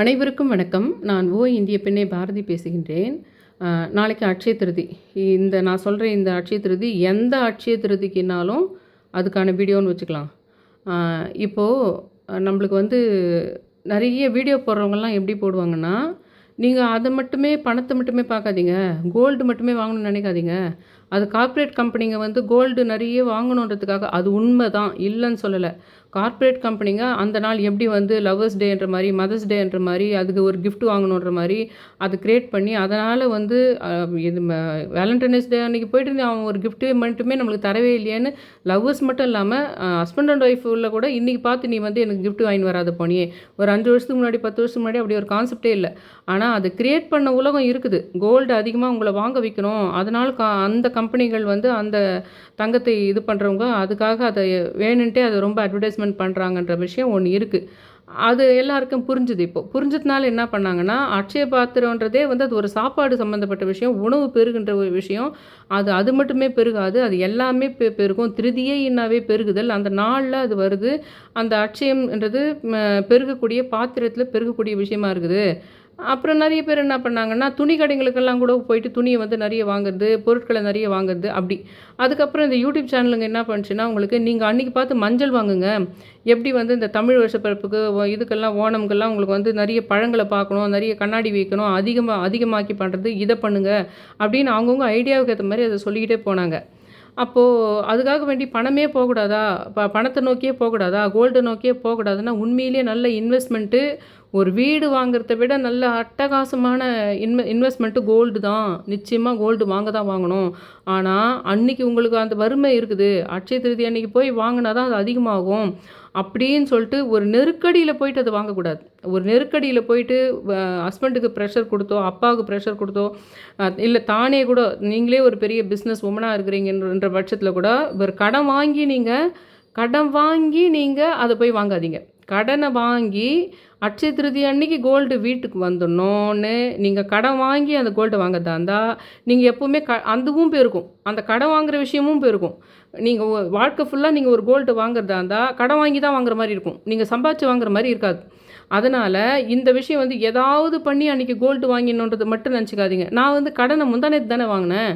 அனைவருக்கும் வணக்கம். நான் ஓ இந்திய பெண்ணை பாரதி பேசுகின்றேன். நாளைக்கு அட்சய திருதி. இந்த நான் சொல்கிற இந்த அட்சய திருதி எந்த அட்சய திருதிக்குனாலும் அதுக்கான வீடியோன்னு வச்சுக்கலாம். இப்போது நம்மளுக்கு வந்து நிறைய வீடியோ போடுறவங்கலாம் எப்படி போடுவாங்கன்னா நீங்கள் அதை மட்டுமே பணத்தை மட்டுமே பார்க்காதீங்க. கோல்டு மட்டுமே வாங்கணும்னு நினைக்காதீங்க. அது கார்ப்பரேட் கம்பெனிங்க வந்து கோல்டு நிறைய வாங்கணுன்றதுக்காக அது உண்மை தான் இல்லைன்னு சொல்லலை. கார்ப்பரேட் கம்பெனிங்க அந்த நாள் எப்படி வந்து லவ்வர்ஸ் டேன்ற மாதிரி மதர்ஸ் டேன்ற மாதிரி அதுக்கு ஒரு கிஃப்ட் வாங்கணுன்ற மாதிரி அது கிரியேட் பண்ணி அதனால் வந்து இது வேலண்டைன்ஸ் டே அன்றைக்கி போயிட்டு அவன் ஒரு கிஃப்ட்டு மட்டுமே நம்மளுக்கு தரவே இல்லையான்னு லவ்வர்ஸ் மட்டும் இல்லாமல் ஹஸ்பண்ட் அண்ட் ஒய்ஃப் உள்ள கூட இன்றைக்கி பார்த்து நீ வந்து எனக்கு கிஃப்ட் வாங்கி வராத போனியே. ஒரு அஞ்சு வருஷத்துக்கு முன்னாடி பத்து வருஷத்துக்கு முன்னாடி அப்படி ஒரு கான்செப்டே இல்லை. ஆனால் அது கிரியேட் பண்ண உலகம் இருக்குது. கோல்டு அதிகமாக உங்களை வாங்க வைக்கணும். அதனால் கா அந்த கம்பெனிகள் வந்து அந்த தங்கத்தை இது பண்ணுறவங்க அதுக்காக அதை வேணுன்ட்டே அதை ரொம்ப அட்வர்டைஸ்மெண்ட் பண்ணுறாங்கன்ற விஷயம் ஒன்று இருக்குது அது எல்லாருக்கும் புரிஞ்சுது இப்போ. புரிஞ்சதுனால என்ன பண்ணாங்கன்னா அட்சய பாத்திரன்றதே வந்து அது ஒரு சாப்பாடு சம்மந்தப்பட்ட விஷயம் உணவு பெருகுன்ற ஒரு விஷயம். அது அது மட்டுமே பெருகாது. அது எல்லாமே பெ பெருகும். திருதியே இன்னாவே பெருகுதல். அந்த நாளில் அது வருது. அந்த அட்சயம்ன்றது பெருகக்கூடிய பாத்திரத்தில் பெருகக்கூடிய விஷயமா இருக்குது. அப்புறம் நிறைய பேர் என்ன பண்ணாங்கன்னா துணி கடைங்களுக்கெல்லாம் கூட போயிட்டு துணியை வந்து நிறைய வாங்குறது பொருட்களை நிறைய வாங்குறது அப்படி. அதுக்கப்புறம் இந்த யூடியூப் சேனலுங்க என்ன பண்ணுச்சுன்னா உங்களுக்கு நீங்கள் அன்றைக்கி பார்த்து மஞ்சள் வாங்குங்க. எப்படி வந்து இந்த தமிழ் வருஷப்பிறப்புக்கு ஓ- இதுக்கெல்லாம் ஓணம்க்கெல்லாம் உங்களுக்கு வந்து நிறைய பழங்களை பார்க்கணும் நிறைய கண்ணாடி வைக்கணும் அதிகமாக அதிகமாக்கி பண்ணுறது இதை பண்ணுங்க அப்படின்னு அவங்கவுங்க ஐடியாவுக்கு ஏற்ற மாதிரி அதை சொல்லிக்கிட்டே போனாங்க. அப்போது அதுக்காக வேண்டி பணமே போகக்கூடாதா? ப பணத்தை நோக்கியே போகக்கூடாதா? கோல்டு நோக்கியே போகக்கூடாதுன்னா உண்மையிலேயே நல்ல இன்வெஸ்ட்மெண்ட்டு ஒரு வீடு வாங்குறத விட நல்ல அட்டகாசமான இன்வெ இன்வெஸ்ட்மெண்ட்டு கோல்டு தான். நிச்சயமாக கோல்டு வாங்க தான் வாங்கணும். ஆனால் அன்னைக்கு உங்களுக்கு அந்த வறுமை இருக்குது. அட்சய திருதி அன்னைக்கு போய் வாங்கினா தான் அது அதிகமாகும். அப்படின்னு சொல்லிட்டு ஒரு நெருக்கடியில் போயிட்டு அதை வாங்கக்கூடாது. ஒரு நெருக்கடியில் போயிட்டு ஹஸ்பண்டுக்கு ப்ரெஷர் கொடுத்தோ அப்பாவுக்கு ப்ரெஷர் கொடுத்தோ இல்லை தானே கூட நீங்களே ஒரு பெரிய பிஸ்னஸ் உமனாக இருக்கிறீங்கன்ற பட்சத்தில் கூட ஒரு கடன் வாங்கி நீங்கள் கடன் வாங்கி நீங்கள் அதை போய் வாங்காதீங்க. கடனை வாங்கி அட்சய திருதி அன்னைக்கு கோல்டு வீட்டுக்கு வந்துடணும்னு நீங்கள் கடன் வாங்கி அந்த கோல்டு வாங்குறதா இருந்தால் நீங்கள் எப்போவுமே க அதுவும் போயிருக்கும். அந்த கடன் வாங்குற விஷயமும் போயிருக்கும். நீங்கள் வாழ்க்கை ஃபுல்லாக நீங்கள் ஒரு கோல்டு வாங்குறதா இருந்தால் கடன் வாங்கி தான் வாங்குற மாதிரி இருக்கும். நீங்கள் சம்பாதிச்சு வாங்குற மாதிரி இருக்காது. அதனால் இந்த விஷயம் வந்து ஏதாவது பண்ணி அன்றைக்கி கோல்டு வாங்கிடணுன்றது மட்டும் நினச்சிக்காதீங்க. நான் வந்து கடனை முந்தானத்து தானே வாங்கினேன்?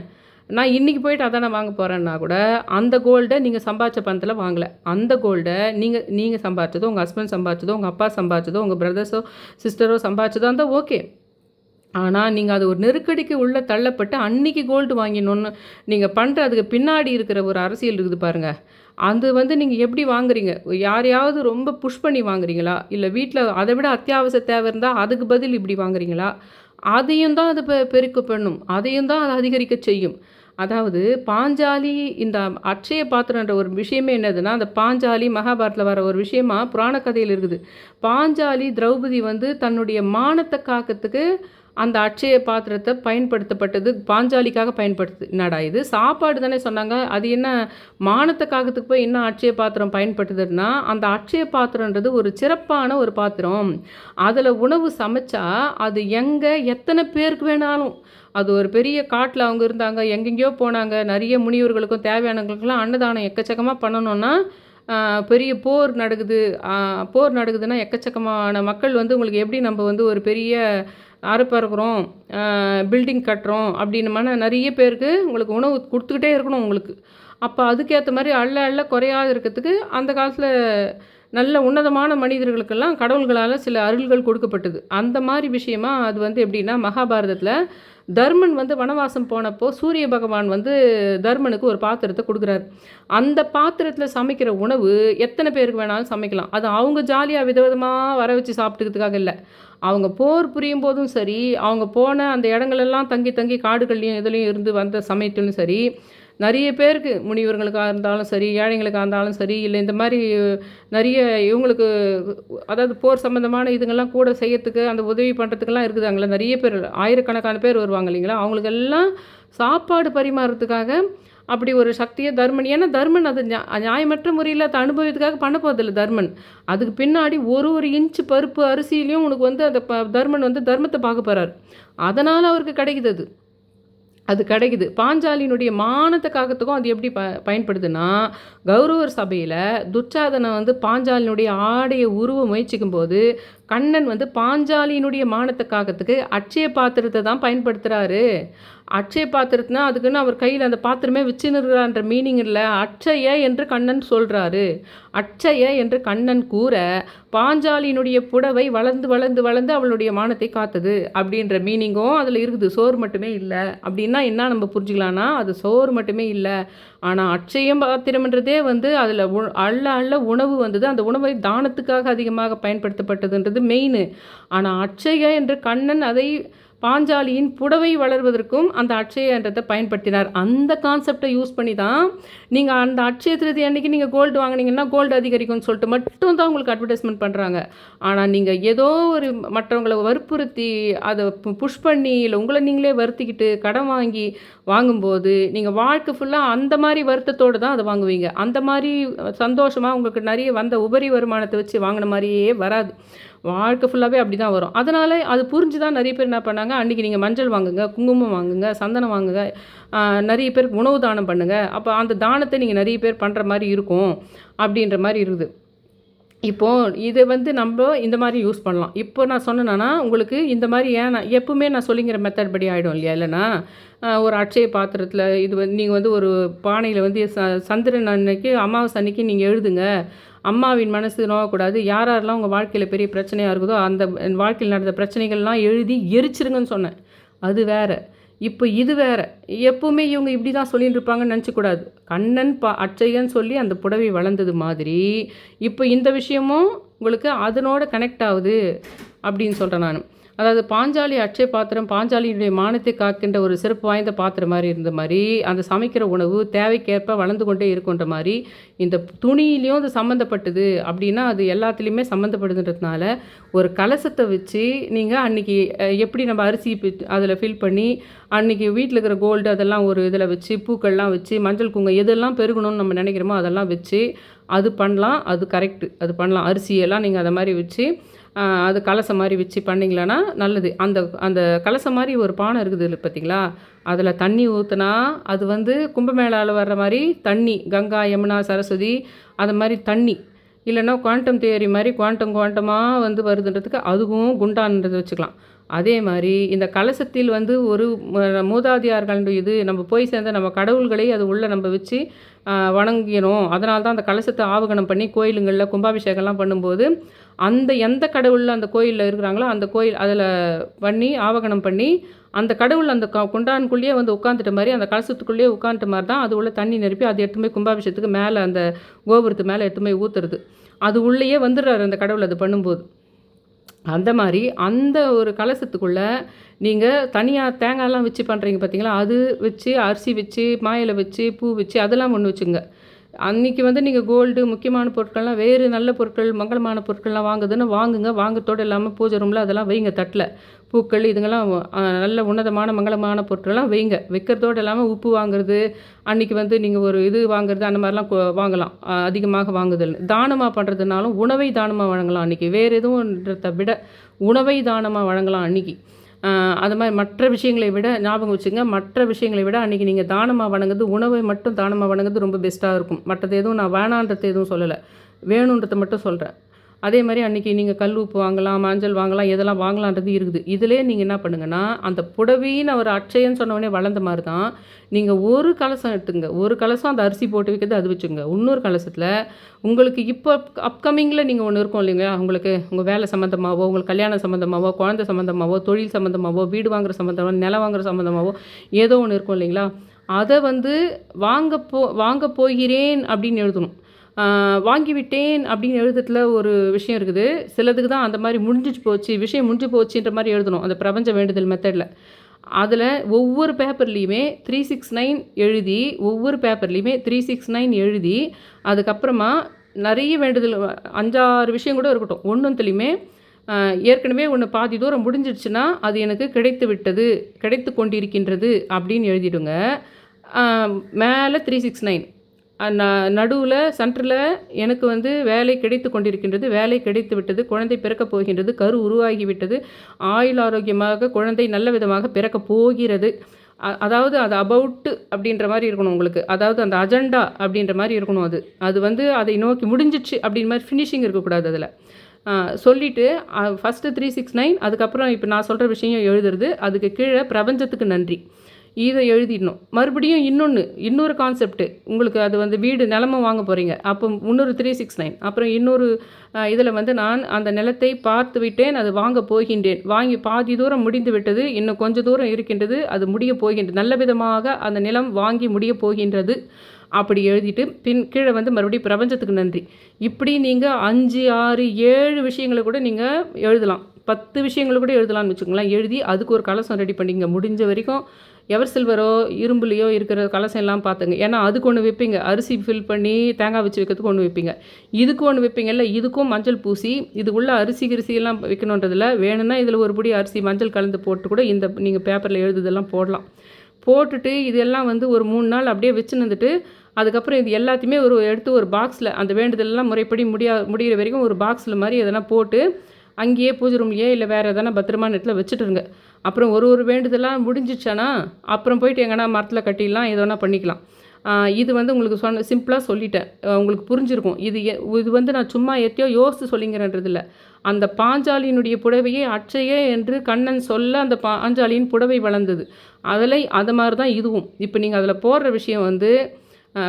நான் இன்றைக்கி போயிட்டு அதானே வாங்க போகிறேன்னா கூட அந்த கோல்டை நீங்கள் சம்பாதிச்ச பணத்தில் வாங்கலை. அந்த கோல்டை நீங்கள் நீங்கள் சம்பாதிச்சதோ உங்கள் ஹஸ்பண்ட் சம்பாதிச்சதோ உங்கள் அப்பா சம்பாதிச்சதோ உங்கள் பிரதர்ஸோ சிஸ்டரோ சம்பாதிச்சதோ இருந்தால் ஓகே ஆனால் நீங்கள் அது ஒரு நெருக்கடிக்கு உள்ளே தள்ளப்பட்டு அன்னைக்கு கோல்டு வாங்கினோன்னு நீங்கள் பண்ணுற அதுக்கு பின்னாடி இருக்கிற ஒரு அரசியல் இருக்குது பாருங்கள் அது வந்து நீங்கள் எப்படி வாங்குறீங்க? யாரையாவது ரொம்ப புஷ் பண்ணி வாங்குறீங்களா? இல்லை வீட்டில் அதை விட அத்தியாவசிய தேவை இருந்தால் அதுக்கு பதில் இப்படி வாங்குறீங்களா? அதையும் தான் அது பெ- பெருக்க பண்ணும். அதையும் தான் அது அதிகரிக்க செய்யும். அதாவது பாஞ்சாலி இந்த அட்சய பாத்திரன்ற ஒரு விஷயமே என்னதுன்னா அந்த பாஞ்சாலி மகாபாரத்தில் வர ஒரு விஷயமா புராண கதையில் இருக்குது. பாஞ்சாலி திரௌபதி வந்து தன்னுடைய மானத்தை காக்கிறதுக்கு அந்த அட்சய பாத்திரத்தை பயன்படுத்தப்பட்டது. பாஞ்சாலிக்காக பயன்படுத்து என்னடா இது? சாப்பாடு தானே சொன்னாங்க. அது என்ன மானத்துக்காகத்துக்கு போய் என்ன அட்சய பாத்திரம் பயன்படுத்துதுன்னா அந்த அட்சய பாத்திரன்றது ஒரு சிறப்பான ஒரு பாத்திரம். அதில் உணவு சமைச்சா அது எங்கே எத்தனை பேருக்கு வேணாலும் அது ஒரு பெரிய காட்டில் அவங்க இருந்தாங்க எங்கெங்கேயோ போனாங்க நிறைய முனிவர்களுக்கும் தேவையானவங்களுக்கெல்லாம் அன்னதானம் எக்கச்சக்கமாக பண்ணணும்னா பெரிய போர் நடக்குது. போர் நடக்குதுன்னா எக்கச்சக்கமான மக்கள் வந்து உங்களுக்கு எப்படி நம்ம வந்து ஒரு பெரிய அறுப்பறுக்கிறோம் பில்டிங் கட்டுறோம் அப்படின்னு நிறைய பேருக்கு உங்களுக்கு உணவு கொடுத்துக்கிட்டே இருக்கணும் உங்களுக்கு. அப்போ அதுக்கேற்ற மாதிரி அள்ள அள்ள குறையாத இருக்கிறதுக்கு அந்த காலத்தில் நல்ல உன்னதமான மனிதர்களுக்கெல்லாம் கடவுள்களால் சில அருள்கள் கொடுக்கப்பட்டது. அந்த மாதிரி விஷயமா அது வந்து எப்படின்னா மகாபாரதத்தில் தர்மன் வந்து வனவாசம் போனப்போ சூரிய பகவான் வந்து தர்மனுக்கு ஒரு பாத்திரத்தை கொடுக்குறாரு. அந்த பாத்திரத்தில் சமைக்கிற உணவு எத்தனை பேருக்கு வேணாலும் சமைக்கலாம். அது அவங்க ஜாலியாக விதவிதமாக வர வச்சு சாப்பிட்டுக்கிறதுக்காக இல்லை. அவங்க போர் புரியும் போதும் சரி அவங்க போன அந்த இடங்களெல்லாம் தங்கி தங்கி காடுகள்லையும் இதுலேயும் இருந்து வந்த சமயத்திலும் சரி நிறைய பேருக்கு முனிவர்களுக்காக இருந்தாலும் சரி ஏழைங்களுக்காக இருந்தாலும் சரி இல்லை இந்த மாதிரி நிறைய இவங்களுக்கு அதாவது போர் சம்மந்தமான இதுங்கெல்லாம் கூட செய்யறதுக்கு அந்த உதவி பண்ணுறதுக்கெல்லாம் இருக்குதாங்களே நிறைய பேர் ஆயிரக்கணக்கான பேர் வருவாங்க இல்லைங்களா? அவங்களுக்கெல்லாம் சாப்பாடு பரிமாறுறதுக்காக அப்படி ஒரு சக்தியை தர்மன் ஏன்னா தர்மன் அது நியாயமற்ற முறையில் அதை அனுபவத்துக்காக பண்ண போதில்லை தர்மன். அதுக்கு பின்னாடி ஒரு ஒரு இன்ச்சு பருப்பு அரிசியிலையும் உனக்கு வந்து அந்த ப தர்மன் வந்து தர்மத்தை பார்க்க போகிறார் அதனால் அவருக்கு கிடைக்குது அது. அது கிடைக்குது. பாஞ்சாலியினுடைய மானத்தை காக்கத்துக்கும் அது எப்படி ப பயன்படுதுன்னா கௌரவர் சபையில் துச்சாதனை வந்து பாஞ்சாலினுடைய ஆடையை உருவ முயற்சிக்கும் போது கண்ணன் வந்து பாஞ்சாலியினுடைய மானத்தை காக்கிறதுக்கு அட்சய பாத்திரத்தை தான் பயன்படுத்துகிறாரு அட்சய பாத்திரத்தினா அதுக்குன்னு அவர் கையில் அந்த பாத்திரமே வச்சுன்னுறான்ற மீனிங் இல்லை. அட்சய என்று கண்ணன் சொல்கிறாரு அட்சய என்று கண்ணன் கூற பாஞ்சாலியினுடைய புடவை வளர்ந்து வளர்ந்து வளர்ந்து அவளுடைய மானத்தை காத்தது அப்படின்ற மீனிங்கும் அதில் இருக்குது. சோறு மட்டுமே இல்லை. அப்படின்னா என்ன நம்ம புரிஞ்சுக்கலாம்னா அது சோறு மட்டுமே இல்லை. ஆனால் அட்சயம் பாத்திரம்ன்றதே வந்து அதில் உ அள்ள அள்ள உணவு வந்தது. அந்த உணவை தானத்துக்காக அதிகமாக பயன்படுத்தப்பட்டதுன்றது மெயின் ஆனால் அட்சய என்று கண்ணன் அதை பாஞ்சாலியின் புடவை வளர்வதற்கும் அந்த அட்சயன்றதை பயன்படுத்தினார். அந்த கான்செப்டை யூஸ் பண்ணி தான் நீங்கள் அந்த அட்சய திருதி அன்னைக்கு நீங்கள் கோல்டு வாங்கினீங்கன்னா கோல்டு அதிகரிக்கும்னு சொல்லிட்டு மட்டும் தான் உங்களுக்கு அட்வர்டைஸ்மெண்ட் பண்ணுறாங்க ஆனால் நீங்கள் ஏதோ ஒரு மற்றவங்களை வற்புறுத்தி அதை புஷ் பண்ணி இல்லை உங்களை நீங்களே வருத்திக்கிட்டு கடன் வாங்கி வாங்கும்போது நீங்கள் வாழ்க்கை ஃபுல்லாக அந்த மாதிரி வருத்தத்தோடு தான் அதை வாங்குவீங்க. அந்த மாதிரி சந்தோஷமாக உங்களுக்கு நிறைய வந்த உபரி வருமானத்தை வச்சு வாங்கின மாதிரியே வராது. வாழ்க்கை ஃபுல்லாகவே அப்படி தான் வரும். அதனால் அது புரிஞ்சு தான் நிறைய பேர் என்ன பண்ணாங்க அன்றைக்கி நீங்கள் மஞ்சள் வாங்குங்க குங்குமம் வாங்குங்க சந்தனம் வாங்குங்க நிறைய பேர் உணவு தானம் பண்ணுங்கள் அப்போ அந்த தானத்தை நீங்கள் நிறைய பேர் பண்ணுற மாதிரி இருக்கும் அப்படின்ற மாதிரி இருக்குது இப்போது இதை வந்து நம்ம இந்த மாதிரி யூஸ் பண்ணலாம். இப்போ நான் சொன்னேன்னா உங்களுக்கு இந்த மாதிரி ஏன் நான் எப்பவுமே நான் சொல்லிங்கிற மெத்தட் படி ஆகிடும் இல்லையா? இல்லைனா ஒரு அட்சய பாத்திரத்தில் இது வந்து நீங்கள் வந்து ஒரு பானையில் வந்து ச சந்திரன் அன்னைக்கு அமாவாசை அன்னைக்கு நீங்கள் எழுதுங்க. அம்மாவின் மனசு நோகக்கூடாது. யார் யாரெல்லாம் உங்கள் வாழ்க்கையில் பெரிய பிரச்சனையாக இருக்குதோ அந்த வாழ்க்கையில் நடந்த பிரச்சனைகள்லாம் எழுதி எரிச்சிருங்கன்னு சொன்னேன். அது வேறு. இப்போ இது வேறு. எப்போவுமே இவங்க இப்படி தான் சொல்லிட்டு இருப்பாங்கன்னு நினச்சக்கூடாது. கண்ணன் பா அச்சையன்னு சொல்லி அந்த புடவை வளர்ந்தது மாதிரி. இப்போ இந்த விஷயமும் உங்களுக்கு அதனோட கனெக்ட் ஆகுது அப்படின்னு சொல்கிறேன் நான். அதாவது பாஞ்சாலி அட்சய பாத்திரம் பாஞ்சாலியினுடைய மானத்தை காக்கின்ற ஒரு சிறப்பு வாய்ந்த பாத்திரம் மாதிரி இருந்த மாதிரி அந்த சமைக்கிற உணவு தேவைக்கேற்ப வளர்ந்து கொண்டே இருக்குன்ற மாதிரி இந்த துணியிலையும் அது சம்மந்தப்பட்டது அப்படின்னா அது எல்லாத்துலேயுமே சம்மந்தப்படுதுன்றதுனால ஒரு கலசத்தை வச்சு நீங்கள் அன்றைக்கி எப்படி நம்ம அரிசி அதில் ஃபில் பண்ணி அன்றைக்கி வீட்டில் இருக்கிற கோல்டு அதெல்லாம் ஒரு இதில் வச்சு பூக்கள்லாம் வச்சு மஞ்சள் குங்கம் எதெல்லாம் பெருகணும்னு நம்ம நினைக்கிறோமோ அதெல்லாம் வச்சு அது பண்ணலாம் அது கரெக்டு அது பண்ணலாம். அரிசியெல்லாம் நீங்கள் அதை மாதிரி வச்சு அது கலசம் மாதிரி வச்சு பண்ணிங்களான்னா நல்லது. அந்த அந்த கலசம் மாதிரி ஒரு பானை இருக்குது இல்லை பார்த்தீங்களா அதில் தண்ணி ஊற்றுனா அது வந்து கும்பமேளாவில் வர்ற மாதிரி தண்ணி கங்கா யமுனா சரஸ்வதி அது மாதிரி தண்ணி. இல்லைன்னா குவாண்டம் தியரி மாதிரி குவாண்டம் குவாண்டமாக வந்து வருதுன்றதுக்கு அதுவும் குண்டான்றது வச்சுக்கலாம். அதே மாதிரி இந்த கலசத்தில் வந்து ஒரு மூதாதியார்கள் இது நம்ம போய் சேர்ந்த நம்ம கடவுள்களை அது உள்ளே நம்ம வச்சு வணங்கினோம் அதனால தான் அந்த கலசத்தை ஆவகணம் பண்ணி கோயிலுங்களில் கும்பாபிஷேகம்லாம் பண்ணும்போது அந்த எந்த கடவுளில் அந்த கோயிலில் இருக்கிறாங்களோ அந்த கோயில் அதில் பண்ணி ஆவகணம் பண்ணி அந்த கடவுள் அந்த க குண்டானுக்குள்ளேயே வந்து உட்காந்துட்ட மாதிரி அந்த கலசத்துக்குள்ளேயே உட்காந்துட்ட மாதிரி தான் அது உள்ளே தண்ணி நிரப்பி அது எடுத்து போய் கும்பாபிஷேகத்துக்கு மேலே அந்த கோபுரத்து மேலே எடுத்து போய் ஊற்றுறது அது உள்ளேயே வந்துடுறாரு அந்த கடவுள் அது பண்ணும்போது. அந்த மாதிரி அந்த ஒரு கலசத்துக்குள்ளே நீங்கள் தனியாக தேங்காயெல்லாம் வச்சு பண்ணுறீங்க பார்த்தீங்களா அது வச்சு அரிசி வச்சு மாயிலை வச்சு பூ வச்சு அதெல்லாம் ஒன்று வச்சுங்க அன்றைக்கி வந்து நீங்கள் கோல்டு முக்கியமான பொருட்கள்லாம் வேறு நல்ல பொருட்கள் மங்களமான பொருட்கள்லாம் வாங்குதுன்னு வாங்குங்க. வாங்கத்தோடு இல்லாமல் பூஜை ரூமில் அதெல்லாம் வைங்க தட்டில். பூக்கள் இதுங்கெல்லாம் நல்ல உன்னதமான மங்களமான பொருட்கள்லாம் வைங்க. வைக்கிறதோடு இல்லாமல் உப்பு வாங்குறது அன்றைக்கி வந்து நீங்கள் ஒரு இது வாங்குறது அந்த மாதிரிலாம் வாங்கலாம். அதிகமாக வாங்குதல். தானமாக பண்ணுறதுனாலும் உணவை தானமாக வழங்கலாம் அன்றைக்கி வேறு எதுவும்ன்றதை விட உணவை தானமாக வழங்கலாம் அன்றைக்கி அது மாதிரி மற்ற விஷயங்களை விட ஞாபகம் வச்சுங்க மற்ற விஷயங்களை விட அன்றைக்கி நீங்கள் தானமாக வணங்குது உணவை மட்டும் தானமாக வணங்குது ரொம்ப பெஸ்ட்டாக இருக்கும். மற்றது எதுவும் நான் வேணான்றது எதுவும் சொல்லலை. வேணுன்றதை மட்டும் சொல்கிறேன் அதே மாதிரி அன்றைக்கி நீங்கள் கல் உப்பு வாங்கலாம் மஞ்சள் வாங்கலாம் எதெல்லாம் வாங்கலான்றது இருக்குது. இதிலே நீங்கள் என்ன பண்ணுங்கன்னா அந்த புடவின்னு அவர் அட்சயன்னு சொன்னவொடனே வளர்ந்த மாதிரி தான் நீங்கள் ஒரு கலசம் எடுத்துங்க. ஒரு கலசம் அந்த அரிசி போட்டு வைக்கிறது அது வச்சுங்க இன்னொரு கலசத்தில் உங்களுக்கு இப்போ அப்கமிங்கில் நீங்கள் ஒன்று இருக்கும் இல்லைங்களா? உங்களுக்கு உங்கள் வேலை சம்மந்தமாகவோ உங்களுக்கு கல்யாணம் சம்மந்தமாகவோ குழந்தை சம்மந்தமாகவோ தொழில் சம்மந்தமாகவோ வீடு வாங்குற சம்மந்தமாகவோ நிலம் வாங்குற சம்மந்தமாகவோ ஏதோ ஒன்று இருக்கும் இல்லைங்களா? அதை வந்து வாங்க போ வாங்க போகிறேன் அப்படின்னு எழுதணும். வாங்கிவிட்டேன் அப்படின்னு எழுதுறதுல ஒரு விஷயம் இருக்குது. சிலதுக்கு தான் அந்த மாதிரி முடிஞ்சிச்சு போச்சு விஷயம் முடிஞ்சு போச்சுன்ற மாதிரி எழுதணும் அந்த பிரபஞ்ச வேண்டுதல் மெத்தடில் அதில் ஒவ்வொரு பேப்பர்லேயுமே த்ரீ சிக்ஸ் நைன் எழுதி ஒவ்வொரு பேப்பர்லேயுமே த்ரீ சிக்ஸ் நைன் எழுதி அதுக்கப்புறமா நிறைய வேண்டுதல் அஞ்சாறு விஷயம் கூட இருக்கட்டும். ஒன்றுத்துலேயுமே ஏற்கனவே ஒன்று பாதி தூரம் முடிஞ்சிடுச்சுன்னா அது எனக்கு கிடைத்து விட்டது கிடைத்து கொண்டிருக்கின்றது அப்படின்னு எழுதிடுங்க. மேலே த்ரீ சிக்ஸ் நைன் நடுவில் சென்டரில் எனக்கு வந்து வேலை கிடைத்து கொண்டிருக்கின்றது வேலை கிடைத்து விட்டது குழந்தை பிறக்கப் போகின்றது கரு உருவாகிவிட்டது ஆயுள் ஆரோக்கியமாக குழந்தை நல்ல விதமாக பிறக்கப் போகிறது. அதாவது அது அபவுட்டு அப்படின்ற மாதிரி இருக்கணும் உங்களுக்கு. அதாவது அந்த அஜெண்டா அப்படின்ற மாதிரி இருக்கணும் அது. அது வந்து அதை நோக்கி முடிஞ்சிச்சு அப்படின்ற மாதிரி ஃபினிஷிங் இருக்கக்கூடாது அதில். சொல்லிவிட்டு ஃபஸ்ட்டு த்ரீ சிக்ஸ் நைன் அதுக்கப்புறம் இப்போ நான் சொல்கிற விஷயம் எழுதுறது அதுக்கு கீழே பிரபஞ்சத்துக்கு நன்றி. இதை எழுதிடணும். மறுபடியும் இன்னொன்று இன்னொரு கான்செப்ட்டு உங்களுக்கு அது வந்து வீடு நிலமை வாங்க போகிறீங்க அப்போ முந்நூறு த்ரீ சிக்ஸ் நைன் அப்புறம் இன்னொரு இதில் வந்து நான் அந்த நிலத்தை பார்த்து விட்டேன் அது வாங்க போகின்றேன். வாங்கி பாதி தூரம் முடிந்து விட்டது இன்னும் கொஞ்சம் தூரம் இருக்கின்றது அது முடிய போகின்றது நல்ல விதமாக அந்த நிலம் வாங்கி முடிய போகின்றது. அப்படி எழுதிட்டு பின் கீழே வந்து மறுபடியும் பிரபஞ்சத்துக்கு நன்றி. இப்படி நீங்கள் அஞ்சு ஆறு ஏழு விஷயங்களை கூட நீங்கள் எழுதலாம். பத்து விஷயங்களை கூட எழுதலாம்னு வச்சுக்கோங்களேன். எழுதி அதுக்கு ஒரு கலசம் ரெடி பண்ணிங்க முடிஞ்ச வரைக்கும் எவர் சில்வரோ இரும்புலையோ இருக்கிற கலசம் எல்லாம் பார்த்துங்க. ஏன்னா அதுக்கு ஒன்று வைப்பீங்க. அரிசி ஃபில் பண்ணி தேங்காய் வச்சு வைக்கிறதுக்கு ஒன்று வைப்பீங்க. இதுக்கு ஒன்று வைப்பீங்கல்ல இதுக்கும் மஞ்சள் பூசி இது உள்ள அரிசி கிரிசியெல்லாம் வைக்கணுன்றதில் வேணும்னா இதில் ஒரு பிடி அரிசி மஞ்சள் கலந்து போட்டு கூட இந்த நீங்கள் பேப்பரில் எழுதுதெல்லாம் போடலாம். போட்டுட்டு இதெல்லாம் வந்து ஒரு மூணு நாள் அப்படியே வச்சு நின்றுட்டு அதுக்கப்புறம் இது எல்லாத்தையுமே ஒரு எடுத்து ஒரு பாக்ஸில் அந்த வேண்டுதலெல்லாம் முறைப்படி முடியா முடிகிற வரைக்கும் ஒரு பாக்ஸில் மாதிரி எதனா போட்டு அங்கேயே பூஜை ரூம்லேயே இல்லை வேறு எதனா பத்திரமா இடத்துல வச்சுட்டுருங்க. அப்புறம் ஒரு ஒரு வேண்டுதெல்லாம் முடிஞ்சிச்சானா அப்புறம் போயிட்டு எங்கன்னா மரத்தில் கட்டிடலாம் எதனா பண்ணிக்கலாம். இது வந்து உங்களுக்கு சொன்ன சிம்பிளாக சொல்லிட்டேன். உங்களுக்கு புரிஞ்சிருக்கும். இது இது வந்து நான் சும்மா எத்தையோ யோசித்து சொல்லிங்கிறன்றதில்ல அந்த பாஞ்சாலியினுடைய புடவையே அச்சையே என்று கண்ணன் சொல்ல அந்த பாஞ்சாலியின் புடவை வளர்ந்தது. அதில் அது மாதிரி தான் இதுவும். இப்போ நீங்கள் அதில் போடுற விஷயம் வந்து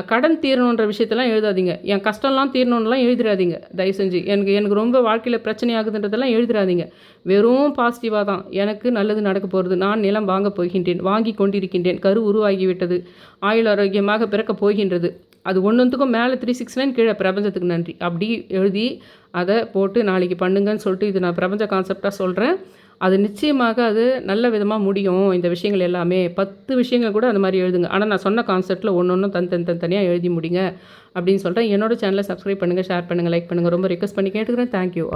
கடன் தீரணுன்ற விஷயத்தெல்லாம் எழுதாதீங்க. என் கஷ்டம்லாம் தீரணும்லாம் எழுதிடாதீங்க. தயவு செஞ்சு எனக்கு எனக்கு ரொம்ப வாழ்க்கையில் பிரச்சனை ஆகுதுன்றதெல்லாம் எழுதிடாதீங்க. வெறும் பாசிட்டிவாக தான் எனக்கு நல்லது நடக்க போகிறது நான் நிலம் வாங்க போகின்றேன் வாங்கி கொண்டிருக்கின்றேன். கரு உருவாகிவிட்டது. ஆயுள் ஆரோக்கியமாக பிறக்க போகின்றது. அது ஒன்றுத்துக்கும் மேலே த்ரீ சிக்ஸ் நைன் கீழே பிரபஞ்சத்துக்கு நன்றி. அப்படி எழுதி அதை போட்டு நாளைக்கு பண்ணுங்கன்னு சொல்லிட்டு இது நான் பிரபஞ்ச கான்செப்டாக சொல்கிறேன் அது நிச்சயமாக அது நல்ல விதமாக முடியும். இந்த விஷயங்கள் எல்லாமே பத்து விஷயங்கள் கூட அந்த மாதிரி எழுதுங்க. ஆனால் நான் சொன்ன கான்செப்ட்டில் ஒன்று ஒன்றும் தன் தன் தன் தனியாக எழுதி முடிங்க அப்படின்னு சொல்கிறேன் என்னோட சேனலை சப்ஸ்கிரைப் பண்ணுங்கள் ஷேர் பண்ணுங்கள் லைக் பண்ணுங்கள் ரொம்ப ரிக்வஸ்ட் பண்ணி கேட்டுக்கிறேன். தேங்க்யூ